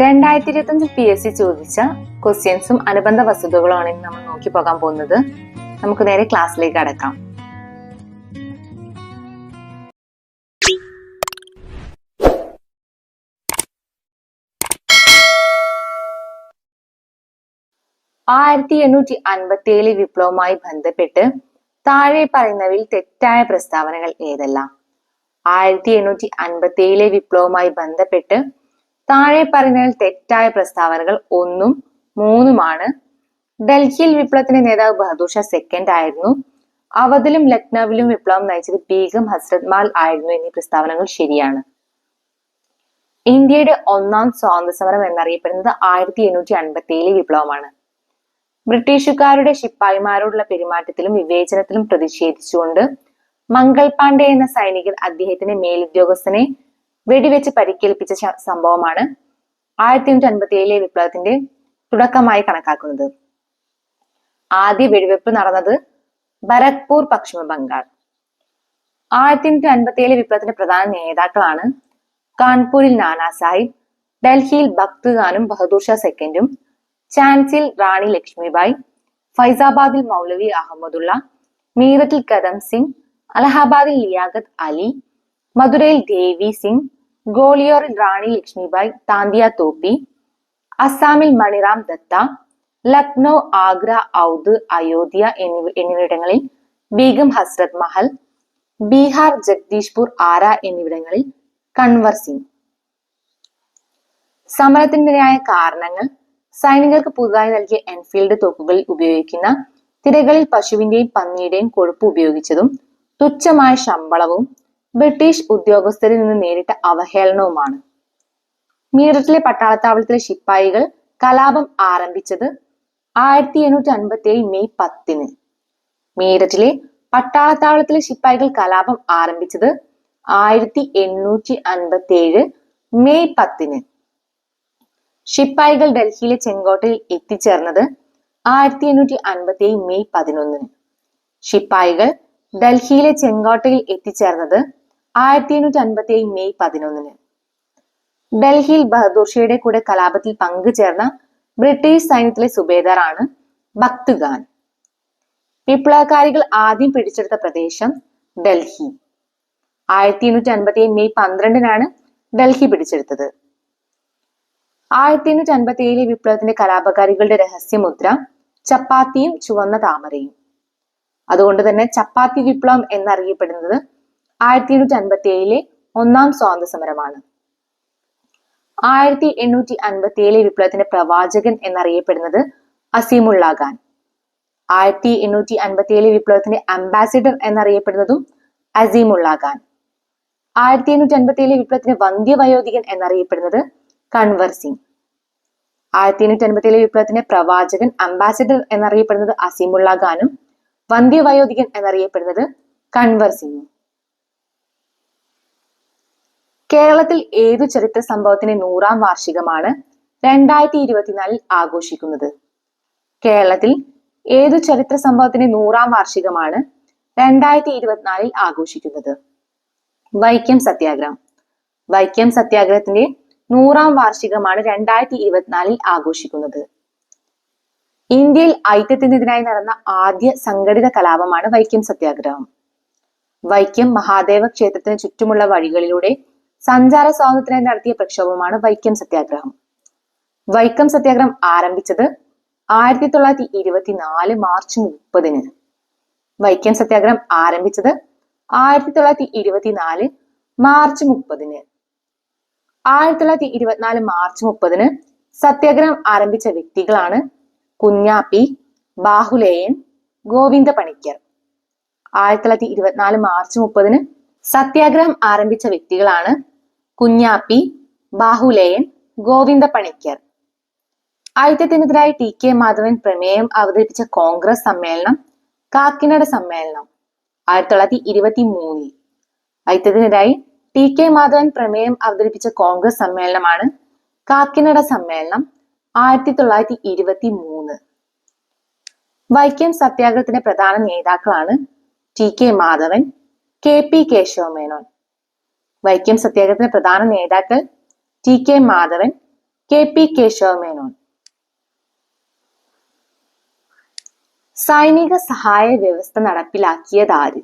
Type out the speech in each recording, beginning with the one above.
രണ്ടായിരത്തി ഇരുപത്തി P S C ചോദിച്ച ക്വസ്റ്റ്യൻസും അനുബന്ധ വസ്തുതകളുമാണ് ഇന്ന് നമ്മൾ നോക്കി പോകാൻ പോകുന്നത്. നമുക്ക് നേരെ ക്ലാസ്സിലേക്ക് അടക്കാം ആയിരത്തി എണ്ണൂറ്റി അൻപത്തി ഏഴ് വിപ്ലവവുമായി ബന്ധപ്പെട്ട് താഴെ പറയുന്നവയിൽ തെറ്റായ പ്രസ്താവനകൾ ഏതെല്ലാം? ആയിരത്തി എണ്ണൂറ്റി അൻപത്തി ഏഴിലെ വിപ്ലവവുമായി ബന്ധപ്പെട്ട് താഴെ പറയുന്നതിൽ തെറ്റായ പ്രസ്താവനകൾ ഒന്നും മൂന്നുമാണ്. ഡൽഹിയിൽ വിപ്ലവത്തിന്റെ നേതാവ് ബഹദൂർ ഷാ സെക്കൻഡ് ആയിരുന്നു. അവധിലും ലക്നൌവിലും വിപ്ലവം നയിച്ചത് ബീഗം ഹസ്രത് മാൽ ആയിരുന്നു എന്നീ പ്രസ്താവനകൾ ശരിയാണ്. ഇന്ത്യയുടെ ഒന്നാം സ്വാതന്ത്ര്യ സമരം എന്നറിയപ്പെടുന്നത് ആയിരത്തി എണ്ണൂറ്റി അൻപത്തി ഏഴിലെ വിപ്ലവമാണ്. ബ്രിട്ടീഷുകാരുടെ ശിപ്പായിമാരോടുള്ള പെരുമാറ്റത്തിലും വിവേചനത്തിലും പ്രതിഷേധിച്ചുകൊണ്ട് മംഗൾ പാണ്ഡെ എന്ന സൈനികൻ അദ്ദേഹത്തിന്റെ മേലുദ്യോഗസ്ഥനെ വെടിവെച്ച് പരിക്കേൽപ്പിച്ച സംഭവമാണ് ആയിരത്തി എണ്ണൂറ്റി അൻപത്തി ഏഴിലെ വിപ്ലവത്തിന്റെ തുടക്കമായി കണക്കാക്കുന്നത്. ആദ്യ വെടിവെപ്പ് നടന്നത് ബരക്പൂർ പശ്ചിമ ബംഗാൾ. ആയിരത്തി എണ്ണൂറ്റി അൻപത്തി ഏഴിലെ വിപ്ലവത്തിന്റെ പ്രധാന നേതാക്കളാണ് കാൺപൂരിൽ നാനാ സാഹിബ് ഡൽഹിയിൽ ഭക്ത് ഖാനും ബഹദൂർ ഷാ സെക്കൻഡും ചാൻസിൽ റാണി ലക്ഷ്മിബായി ഫൈസാബാദിൽ മൗലവി അഹമ്മദുള്ള മീററ്റിൽ കദം സിംഗ് അലഹാബാദിൽ ലിയാഖത്ത് അലി മധുരയിൽ ദേവി സിംഗ് ഗോളിയോറിൽ റാണി ലക്ഷ്മിബായ് താന്തിയ തോപ്പി അസാമിൽ മണിറാം ദത്ത ലക്നൗ ആഗ്ര ഔദ് അയോധ്യ എന്നിവ എന്നിവിടങ്ങളിൽ ബീഗം ഹസ്രത് മഹൽ ബീഹാർ ജഗദീഷ്പൂർ ആര എന്നിവിടങ്ങളിൽ കൺവർ സിംഗ്. സമരത്തിന്റെതായ കാരണങ്ങൾ സൈനികർക്ക് പുതുതായി നൽകിയ എൻഫീൽഡ് തോക്കുകളിൽ ഉപയോഗിക്കുന്ന തിരകളിൽ പശുവിന്റെയും പന്നിയുടെയും കൊഴുപ്പ് ഉപയോഗിച്ചതും തുച്ഛമായ ശമ്പളവും ബ്രിട്ടീഷ് ഉദ്യോഗസ്ഥരിൽ നിന്ന് നേരിട്ട അവഹേളനവുമാണ്. മീററ്റിലെ പട്ടാളത്താവളത്തിലെ ശിപ്പായികൾ കലാപം ആരംഭിച്ചത് ആയിരത്തി എണ്ണൂറ്റി അൻപത്തി ഏഴ് മെയ് പത്തിന്. മീററ്റിലെ പട്ടാളത്താവളത്തിലെ ശിപ്പായികൾ കലാപം ആരംഭിച്ചത് ആയിരത്തി എണ്ണൂറ്റി അൻപത്തി ഏഴ് മെയ് പത്തിന്. ശിപ്പായികൾ ഡൽഹിയിലെ ചെങ്കോട്ടയിൽ എത്തിച്ചേർന്നത് ആയിരത്തി എണ്ണൂറ്റി അൻപത്തി ഏഴ് മെയ് പതിനൊന്നിന്. ശിപ്പായികൾ ഡൽഹിയിലെ ചെങ്കോട്ടയിൽ എത്തിച്ചേർന്നത് ആയിരത്തി എണ്ണൂറ്റി അൻപത്തി ഏഴ് മെയ് പതിനൊന്നിന്. ഡൽഹിയിൽ ബഹദൂർ ഷയുടെ കൂടെ കലാപത്തിൽ പങ്കുചേർന്ന ബ്രിട്ടീഷ് സൈന്യത്തിലെ സുബേദാറാണ് ഭക്തുഖാൻ വിപ്ലവകാരികൾ ആദ്യം പിടിച്ചെടുത്ത പ്രദേശം ഡൽഹി. ആയിരത്തി എണ്ണൂറ്റി അൻപത്തി ഏഴ് മെയ് പന്ത്രണ്ടിനാണ് ഡൽഹി പിടിച്ചെടുത്തത്. ആയിരത്തി എണ്ണൂറ്റി അൻപത്തി ഏഴിലെ വിപ്ലവത്തിന്റെ കലാപകാരികളുടെ രഹസ്യമുദ്ര ചപ്പാത്തിയും ചുവന്ന താമരയും. അതുകൊണ്ട് തന്നെ ചപ്പാത്തി വിപ്ലവം എന്നറിയപ്പെടുന്നത് ആയിരത്തി എണ്ണൂറ്റി അൻപത്തി ഏഴിലെ ഒന്നാം സ്വാതന്ത്ര്യ സമരമാണ് ആയിരത്തി എണ്ണൂറ്റി അൻപത്തി ഏഴിലെ വിപ്ലവത്തിന്റെ പ്രവാചകൻ എന്നറിയപ്പെടുന്നത് അസീമുള്ള ഖാൻ. ആയിരത്തി എണ്ണൂറ്റി അൻപത്തി ഏഴിലെ വിപ്ലവത്തിന്റെ അംബാസിഡർ എന്നറിയപ്പെടുന്നതും അസീമുള്ള ഖാൻ. ആയിരത്തി എണ്ണൂറ്റി അൻപത്തി ഏഴിലെ വിപ്ലവത്തിന്റെ വന്ധ്യവയോധികൻ എന്നറിയപ്പെടുന്നത് കൺവർ സിംഗ്. ആയിരത്തി എണ്ണൂറ്റി അൻപത്തി ഏഴിലെ വിപ്ലവത്തിന്റെ പ്രവാചകൻ അംബാസിഡർ എന്നറിയപ്പെടുന്നത് അസീമുള്ള ഖാനും വന്ധ്യവയോധികൻ എന്നറിയപ്പെടുന്നത് കൺവർ സിംഗും. കേരളത്തിൽ ഏതു ചരിത്ര സംഭവത്തിന്റെ നൂറാം വാർഷികമാണ് രണ്ടായിരത്തി ഇരുപത്തിനാലിൽ ആഘോഷിക്കുന്നത്? കേരളത്തിൽ ഏതു ചരിത്ര സംഭവത്തിന്റെ നൂറാം വാർഷികമാണ് രണ്ടായിരത്തി ഇരുപത്തിനാലിൽ ആഘോഷിക്കുന്നത്? വൈക്കം സത്യാഗ്രഹം. വൈക്കം സത്യാഗ്രഹത്തിന്റെ നൂറാം വാർഷികമാണ് രണ്ടായിരത്തി ഇരുപത്തിനാലിൽ ആഘോഷിക്കുന്നത്. ഇന്ത്യയിൽ ഐക്യത്തിനെതിരായി നടന്ന ആദ്യ സംഘടിത കലാപമാണ് വൈക്കം സത്യാഗ്രഹം. വൈക്കം മഹാദേവ ക്ഷേത്രത്തിന് ചുറ്റുമുള്ള വഴികളിലൂടെ സഞ്ചാര സ്വാതന്ത്ര്യം നടത്തിയ പ്രക്ഷോഭമാണ് വൈക്കം സത്യാഗ്രഹം. വൈക്കം സത്യാഗ്രഹം ആരംഭിച്ചത് ആയിരത്തി തൊള്ളായിരത്തി ഇരുപത്തിനാല് മാർച്ച് മുപ്പതിന്. വൈക്കം സത്യാഗ്രഹം ആരംഭിച്ചത് ആയിരത്തി തൊള്ളായിരത്തി ഇരുപത്തിനാല് മാർച്ച് മുപ്പതിന്. ആയിരത്തി തൊള്ളായിരത്തി ഇരുപത്തിനാല് മാർച്ച് മുപ്പതിന് സത്യാഗ്രഹം ആരംഭിച്ച വ്യക്തികളാണ് കുഞ്ഞാപ്പി ബാഹുലേയൻ ഗോവിന്ദ പണിക്കർ. ആയിരത്തി തൊള്ളായിരത്തി ഇരുപത്തിനാല് മാർച്ച് മുപ്പതിന് സത്യാഗ്രഹം ആരംഭിച്ച വ്യക്തികളാണ് കുഞ്ഞാപ്പി ബാഹുലേയൻ ഗോവിന്ദ പണിക്കർ ഐക്യത്തിനെതിരായി ടി കെ മാധവൻ പ്രമേയം അവതരിപ്പിച്ച കോൺഗ്രസ് സമ്മേളനം കാക്കിനട സമ്മേളനം ആയിരത്തി തൊള്ളായിരത്തി ഇരുപത്തി മൂന്നിൽ ഐക്യത്തിനെതിരായി ടി കെ മാധവൻ പ്രമേയം അവതരിപ്പിച്ച കോൺഗ്രസ് സമ്മേളനമാണ് കാക്കിനട സമ്മേളനം ആയിരത്തി തൊള്ളായിരത്തി ഇരുപത്തി മൂന്ന് വൈക്കം സത്യാഗ്രഹത്തിന്റെ പ്രധാന നേതാക്കളാണ് T K Madhavan K P Kesava Menon. Vaikom സത്യാഗ്രഹത്തിന്റെ പ്രധാന നേതാക്കൾ T K Madhavan K P Kesava Menon. സൈനിക സഹായ വ്യവസ്ഥ നടപ്പിലാക്കിയത് ആര്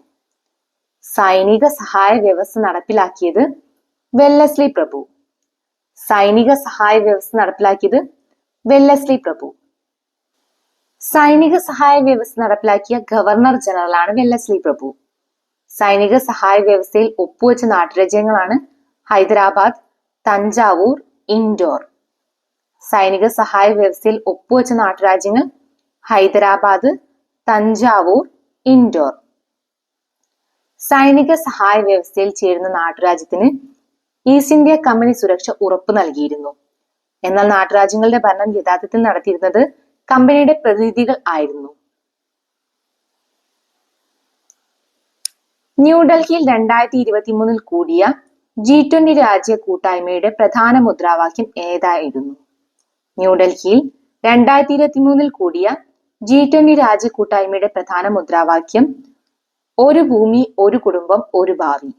സൈനിക സഹായ വ്യവസ്ഥ നടപ്പിലാക്കിയത് വെല്ലസ്ലി പ്രഭു. സൈനിക സഹായ വ്യവസ്ഥ നടപ്പിലാക്കിയത് വെല്ലസ്ലി പ്രഭു. സൈനിക സഹായ വ്യവസ്ഥ നടപ്പിലാക്കിയ ഗവർണർ ജനറലാണ് വെല്ലസ്ലി പ്രഭു. സൈനിക സഹായ വ്യവസ്ഥയിൽ ഒപ്പുവെച്ച നാട്ടുരാജ്യങ്ങളാണ് ഹൈദരാബാദ് തഞ്ചാവൂർ ഇൻഡോർ. സൈനിക സഹായ വ്യവസ്ഥയിൽ ഒപ്പുവെച്ച നാട്ടുരാജ്യങ്ങൾ ഹൈദരാബാദ് തഞ്ചാവൂർ ഇൻഡോർ. സൈനിക സഹായ വ്യവസ്ഥയിൽ ചേരുന്ന നാട്ടുരാജ്യത്തിന് ഈസ്റ്റ് ഇന്ത്യ കമ്പനി സുരക്ഷ ഉറപ്പു നൽകിയിരുന്നു. എന്നാൽ നാട്ടുരാജ്യങ്ങളുടെ ഭരണം യഥാർത്ഥത്തിൽ നടത്തിയിരുന്നത് കമ്പനിയുടെ പ്രതിനിധികൾ ആയിരുന്നു. ന്യൂഡൽഹിയിൽ രണ്ടായിരത്തി ഇരുപത്തി മൂന്നിൽ കൂടിയ ജി ട്വന്റി രാജ്യ കൂട്ടായ്മയുടെ പ്രധാന മുദ്രാവാക്യം ഏതായിരുന്നു? ന്യൂഡൽഹിയിൽ രണ്ടായിരത്തി ഇരുപത്തി മൂന്നിൽ കൂടിയ ജി ട്വന്റി രാജ്യ കൂട്ടായ്മയുടെ പ്രധാന മുദ്രാവാക്യം ഒരു ഭൂമി ഒരു കുടുംബം ഒരു ഭാവി.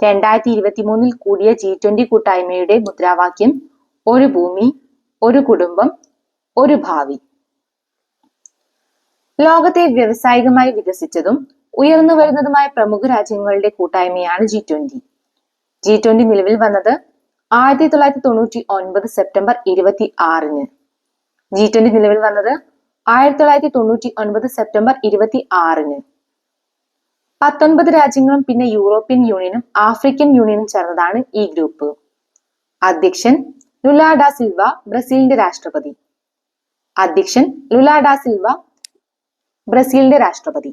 രണ്ടായിരത്തി ഇരുപത്തി മൂന്നിൽ കൂടിയ ജി ട്വന്റി കൂട്ടായ്മയുടെ മുദ്രാവാക്യം ഒരു ഭൂമി ഒരു കുടുംബം ഒരു ഭാവി. ലോകത്തെ വ്യവസായികമായി വികസിച്ചതും ഉയർന്നു വരുന്നതുമായ പ്രമുഖ രാജ്യങ്ങളുടെ കൂട്ടായ്മയാണ് ജി ട്വന്റി ജി ട്വന്റി നിലവിൽ വന്നത് ആയിരത്തി തൊള്ളായിരത്തി തൊണ്ണൂറ്റി ഒൻപത് സെപ്റ്റംബർ ഇരുപത്തി ആറിന് ജി ട്വന്റി നിലവിൽ വന്നത് ആയിരത്തി തൊള്ളായിരത്തി തൊണ്ണൂറ്റി ഒൻപത് സെപ്റ്റംബർ ഇരുപത്തി ആറിന് പത്തൊൻപത് രാജ്യങ്ങളും പിന്നെ യൂറോപ്യൻ യൂണിയനും ആഫ്രിക്കൻ യൂണിയനും ചേർന്നതാണ് ഈ ഗ്രൂപ്പ്. അധ്യക്ഷൻ ലുലാ ഡാ സിൽവ ബ്രസീലിന്റെ രാഷ്ട്രപതി. അധ്യക്ഷൻ ലുലാ ഡാ സിൽവ ബ്രസീലിന്റെ രാഷ്ട്രപതി.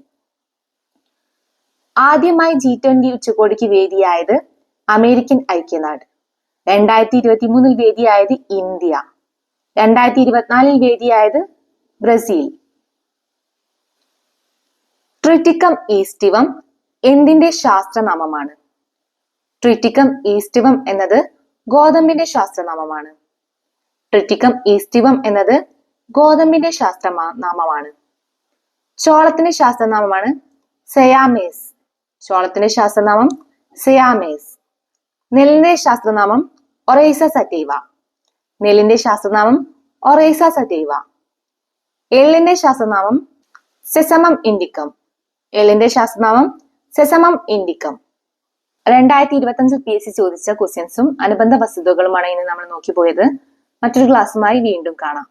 ആദ്യമായി ജി ട്വന്റി ഉച്ചകോടിക്ക് വേദിയായത് അമേരിക്കൻ ഐക്യനാട്. രണ്ടായിരത്തി ഇരുപത്തി മൂന്നിൽ വേദിയായത് ഇന്ത്യ. രണ്ടായിരത്തി ഇരുപത്തിനാലിൽ വേദിയായത് ബ്രസീൽ. ട്രിറ്റിക്കം ഈസ്റ്റിവം എന്തിന്റെ ശാസ്ത്രനാമമാണ്? ട്രിറ്റിക്കം ഈസ്റ്റിവം എന്നത് ഗോതമ്പിന്റെ ശാസ്ത്രനാമമാണ്. ട്രിറ്റിക്കം ഈസ്റ്റിവം എന്നത് ഗോതമ്പിന്റെ ശാസ്ത്രനാമമാണ് ചോളത്തിന്റെ ശാസ്ത്രനാമമാണ് സെയാമേസ്. ചോളത്തിന്റെ ശാസ്ത്രനാമം സിയാമേസ്. നെല്ലിന്റെ ശാസ്ത്രനാമം ഒറൈസ സറ്റൈവ നെല്ലിന്റെ ശാസ്ത്രനാമം ഒറൈസ സറ്റൈവ എള്ളിന്റെ ശാസ്ത്രനാമം സെസമം ഇൻഡിക്കം. എള്ളിന്റെ ശാസ്ത്രനാമം സെസമം ഇൻഡിക്കം. രണ്ടായിരത്തി ഇരുപത്തഞ്ച് പി എസ് സി ചോദിച്ച ക്വസ്റ്റ്യൻസും അനുബന്ധ വസ്തുതകളുമാണ് ഇന്ന് നമ്മൾ നോക്കി പോയത് മറ്റൊരു ക്ലാസ്സുമായി വീണ്ടും കാണാം.